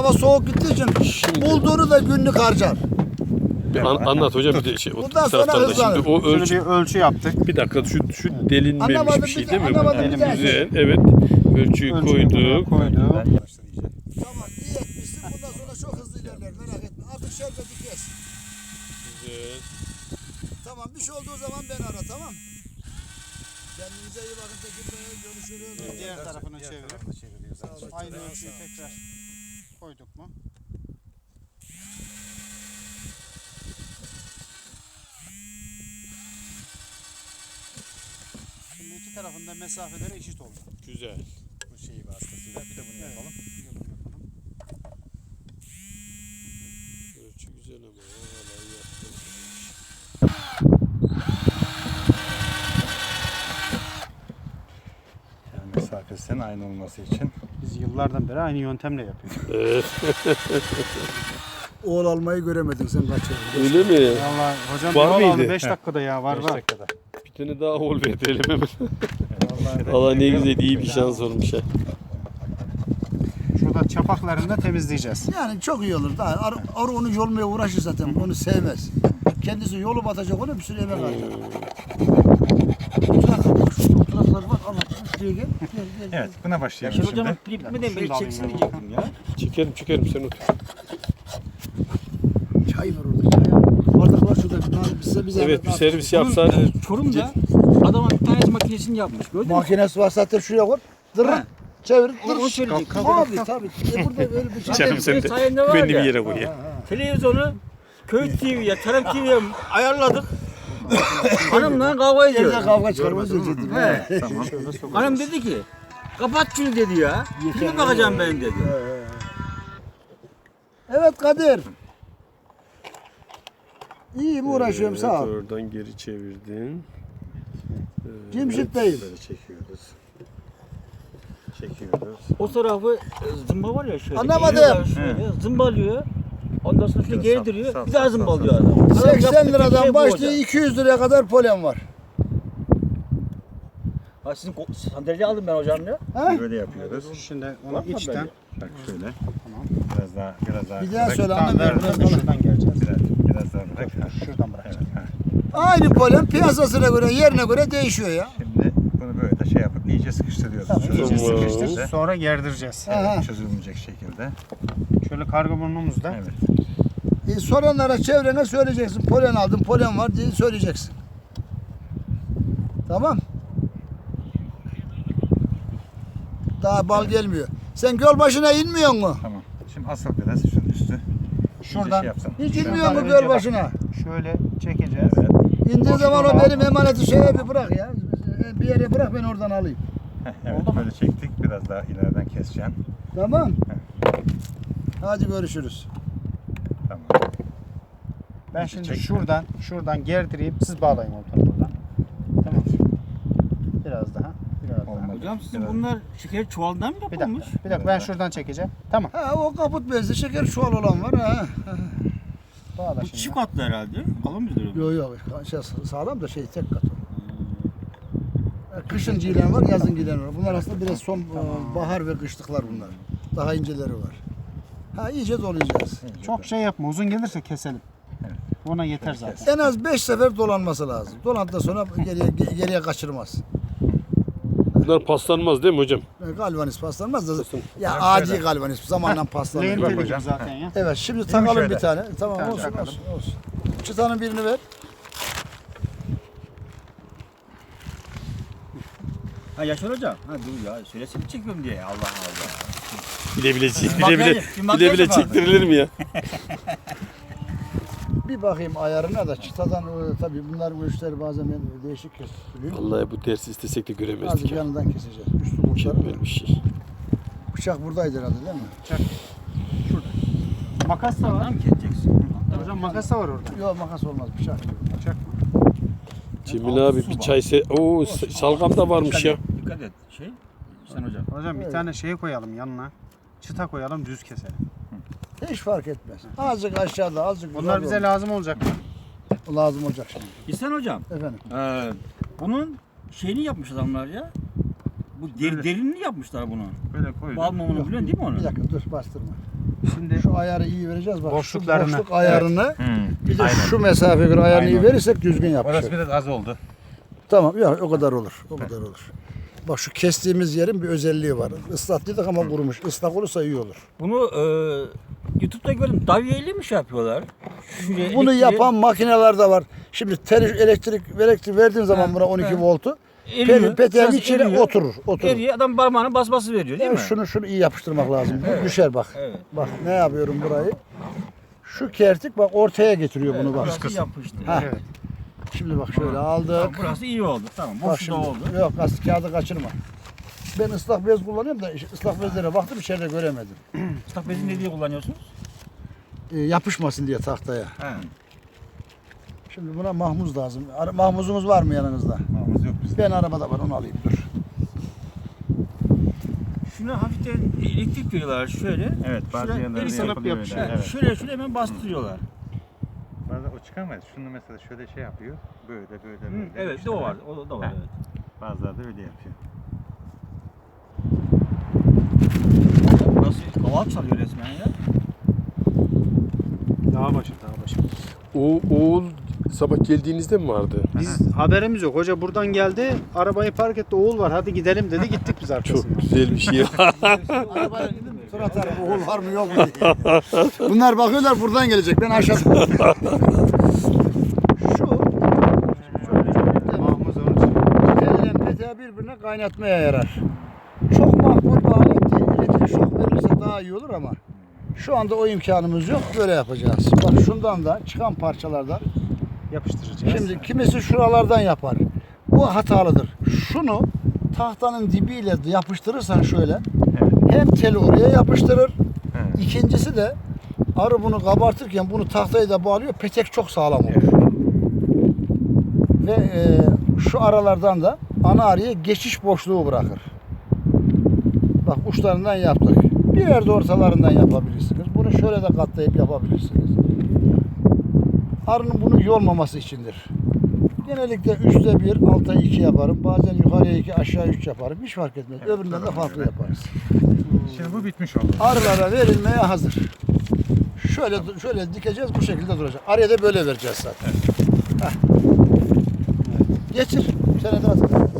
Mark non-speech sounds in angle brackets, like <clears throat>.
hava soğuk gittiği için Şimdi- bulduğunu da günlük harcar. Bir an- anlat hocam bir de şey. o Bundan sonra taraftan da hızlanır. Şimdi o Şöyle ölçü bir ölçü yaptık. bir dakika şu şu delinmemiş Anlamadım bir şey de, değil mi? bu? anlamadım bir de. Güzel. Evet. Ölçüyü Ölçüyü koyduk. koyduk. Tamam iyi etmişsin. Bundan sonra çok hızlı ilerler merak etme. Artık şerbeti kes. Güzel. Tamam bir şey olduğu zaman beni ara tamam. Kendinize iyi bakın Tekin. Görüşürüz. Diğer tarafını çevirip aynı ölçüyü tekrar koyduk mu? Şimdi iki tarafında mesafeleri eşit oldu. Güzel. Bu şeyi vasıtasıyla bir de bunu yapalım. Ölçü güzel ama. Vallahi yaptım. Yani mesafesinin aynı olması için. Biz yıllardan beri aynı yöntemle yapıyoruz. <laughs> Oğul almayı göremedin sen kaç yıl. Öyle mi? Vallahi hocam Var mıydı? 5 dakikada ya var var. dakikada. Bir tane daha ol verelim hemen. <laughs> Vallahi Valla ne güzel iyi bir şans olmuş ha. Şurada çapaklarını da temizleyeceğiz. Yani çok iyi olur. Daha ar, arı onu yolmaya uğraşır zaten. Onu sevmez. Kendisi yolu batacak ona bir sürü emek harcar. Oturaklar bak şurada oturaklar var. Allah şuraya gel. Gel gel. Evet buna başlayalım şimdi. hocamın klipmeden beri çeksin diyecektim ya. Çekerim çekerim sen otur. Çay var orada çay. Bardaklar şurada. Bir tane bize bize Evet bir servis yapsan. Bunun, e, Çorum'da adamın bir tanesi makinesini yapmış. Gördün mü? Makinesi var zaten şuraya koy. Dırır. Çevir. Onu, onu Dırır. söyleyecektim. Abi tabii. E burada böyle bir şey. Canım sen de ya. bir yere koy ya. Televizyonu Köy TV'ye, Tarım TV'ye ayarladık. Hanımla kavga Evde ediyor. kavga çıkarmaz dedim. He. Tamam. Hanım dedi ki kapat şunu dedi ya. Kime bakacağım ben dedi. Evet Kadir. İyiyim uğraşıyorum sağ ol. Evet, oradan geri çevirdin. Cimşit'teyim. Böyle çekiyoruz. Çekiyoruz. O tarafı e, zımba var ya şöyle. Anlamadım. geliyor şöyle, Zımbalıyor. Ondan sonra şöyle gerdiriyor. sal, Bir daha sal, zımbalıyor sal, adam. Adam 80 yaptığı liradan şey başlıyor hocam. 200 liraya kadar polen var. Ha sizin ko- sandalye aldım ben hocam ya. Ha? Böyle yapıyoruz. Şimdi onu mı içten. Bak şöyle. Biraz daha biraz daha. Bir daha söyle Tamam, ver, ver, şuradan geleceğiz. Biraz, biraz daha bırak. Şuradan bırakacağız. Aynı polen piyasasına göre yerine göre değişiyor ya. Bunu böyle de şey yapıp iyice sıkıştırıyoruz. Çözüm- iyice sıkıştır. Sonra gerdireceğiz. Aha. Çözülmeyecek şekilde. Şöyle kargo burnumuzda. Evet. E, soranlara çevrene söyleyeceksin. Polen aldım, polen var diye söyleyeceksin. Tamam. Daha bal gelmiyor. Sen göl başına inmiyor mu? Tamam. Şimdi asıl biraz şunun üstü. Şuradan şey yapsam. Hiç inmiyor mu göl bak. başına? şöyle çekeceğiz. Evet. İndiği zaman o benim emaneti şeye bir bırak ya. Bir yere bırak ben oradan alayım. <laughs> Evet böyle çektik. Biraz daha ileriden keseceğim. Tamam. Hadi görüşürüz. Tamam. Ben şimdi Çek. şuradan şuradan gerdireyim. Siz bağlayın ortadan buradan. Tamam. Biraz daha. Biraz daha. Olmadı. Hocam sizin Biraz- bunlar şeker çuvalından mı Bir yapılmış? dakika. Bir dakika ben şuradan çekeceğim. Tamam. Ha o kaput bezli şeker çuval olan var ha. Bağla Bu şimdi. çift katlı herhalde. Kalın mıdır? o? Yok yok şey, sağlam da şey tek kat. Kışın giyilen var, yazın giyilen var. Bunlar aslında biraz son e, bahar ve kışlıklar bunlar. Daha inceleri var. Ha iyice dolayacağız. Çok şey yapma. Uzun gelirse keselim. Evet. Ona yeter zaten. En az 5 sefer dolanması lazım. Dolandıktan sonra geriye geriye kaçırmaz. Bunlar paslanmaz değil mi hocam? Yani Galvaniz paslanmaz da ya adi şöyle. galvaniz zamanla paslanır. Gibi zaten ya. Evet şimdi takalım bir tane. Tamam olsun, takalım. olsun olsun. Çıtanın birini ver. Ha Yaşar hocam. Ha dur ya söylesene çekiyorum diye. Allah Allah. Bile bile bile Makyaj- bile makyaj bile bile vardı. çektirilir mi ya? <laughs> Bir bakayım ayarına da çıtadan e, tabii bunlar bu işler bazen ben değişik kesiliyor. Vallahi bu dersi istesek de göremezdik Azıcık ya. yanından keseceğiz. Üstü kurtarır. Mükemmel bir şey. Bıçak buradaydı herhalde değil mi? Makas da var. Tamam keseceksin? Hocam makas da var orada. Yok makas olmaz bıçak. Bıçak. Cemil abi bir çay se... Oo salgam da varmış ya. Dikkat et. Şey. Sen hocam. Hocam Evet. bir tane şey koyalım yanına. Çıta koyalım düz keselim. Hiç fark etmez. Azıcık aşağıda azıcık Bunlar bize olur. lazım olacak. lazım olacak şimdi. İhsan hocam. Efendim. Ee, bunun şeyini yapmış adamlar ya. Bu deri, derinli yapmışlar bunu. Böyle. Bal mumunu biliyorsun değil mi onu? Bir dakika dur bastırma. Şimdi Şu ayarı iyi vereceğiz bak. Boşluklarını. Şu boşluk ayarını Hmm. bir de Aynen. şu mesafeye göre ayarını iyi Aynen. verirsek düzgün Orası yapışır. biraz az oldu. Tamam yok o kadar olur. O kadar olur. Bak şu kestiğimiz yerin bir özelliği var. Islattıydık ama kurumuş. Islak olursa iyi olur. Bunu e, YouTube'da gördüm. Davyeyle mi şey yapıyorlar? Şuraya Bunu elektriği- yapan makineler de var. Şimdi teri, elektrik elektrik verdiğin zaman Ha, buna 12 ha. voltu eriyor. pe- peteğin Sırası içine eriyor. oturur. oturur. Eriyor adam parmağını basması veriyor değil mi? Şunu şunu iyi yapıştırmak lazım. Düşer bak. Evet. Bak ne yapıyorum burayı. Şu kertik bak ortaya getiriyor bunu bak. Burası yapıştı. Ha. Şimdi bak şöyle aldık. Burası iyi oldu. Tamam. Bak Boşu da şimdi. oldu. Yok gaz kağıdı kaçırma. Ben ıslak bez kullanıyorum da ıslak bezlere baktım içeride göremedim. <clears throat> Islak bezi ne diye kullanıyorsunuz? Ee, yapışmasın diye tahtaya. He. Şimdi buna mahmuz lazım. Ara- Mahmuzunuz var mı yanınızda? Mağımız yok bizde. Ben arabada var onu alayım dur. Şuna hafiften elektrik veriyorlar şöyle. Evet bazı Şuraya yerlerde el sanıp yapılıyor öyle. Evet. Şöyle şöyle hemen bastırıyorlar. Bazen o çıkamayız. Şunu mesela şöyle şey yapıyor. Böyle böyle Hı, böyle. evet bir de o var. O da var Ha. evet. Bazıları da öyle yapıyor. Burası kaval çalıyor resmen ya. dağ başı dağ başı. O Oğul sabah geldiğinizde mi vardı? Biz haberimiz yok. Hoca buradan geldi. Arabayı park etti. Oğul var. Hadi gidelim dedi. Gittik biz arkasından. Çok güzel bir şey. <laughs> <laughs> Arabaya gidin tur atarım. Oğul var mı yok mu diye. Bunlar bakıyorlar buradan gelecek. Ben <laughs> peteği birbirine kaynatmaya yarar. Çok makbul değil. Elektrik şok verirse daha iyi olur ama şu anda o imkanımız yok. Böyle yapacağız. Bak şundan da çıkan parçalardan Yapıştıracağız. Şimdi kimisi şuralardan yapar. Bu hatalıdır. Şunu tahtanın dibiyle yapıştırırsan şöyle Evet. hem teli oraya yapıştırır. Evet. İkincisi de arı bunu kabartırken bunu tahtayı da bağlıyor. Petek çok sağlam olur. Ve e, şu aralardan da ana arıya geçiş boşluğu bırakır. Bak uçlarından yaptık. Bir yerde ortalarından yapabilirsiniz. Bunu şöyle de katlayıp yapabilirsiniz. Arının bunu yormaması içindir. Genellikle üçte bir, alta iki yaparım. Bazen yukarıya iki, aşağı üç yaparım. Hiç fark etmez. Öbüründen de farklı yaparız. Şimdi bu bitmiş oldu. Arılara verilmeye hazır. Şöyle şöyle dikeceğiz bu şekilde duracak. Arıya da böyle vereceğiz zaten. Heh. Geçir. Sen de at.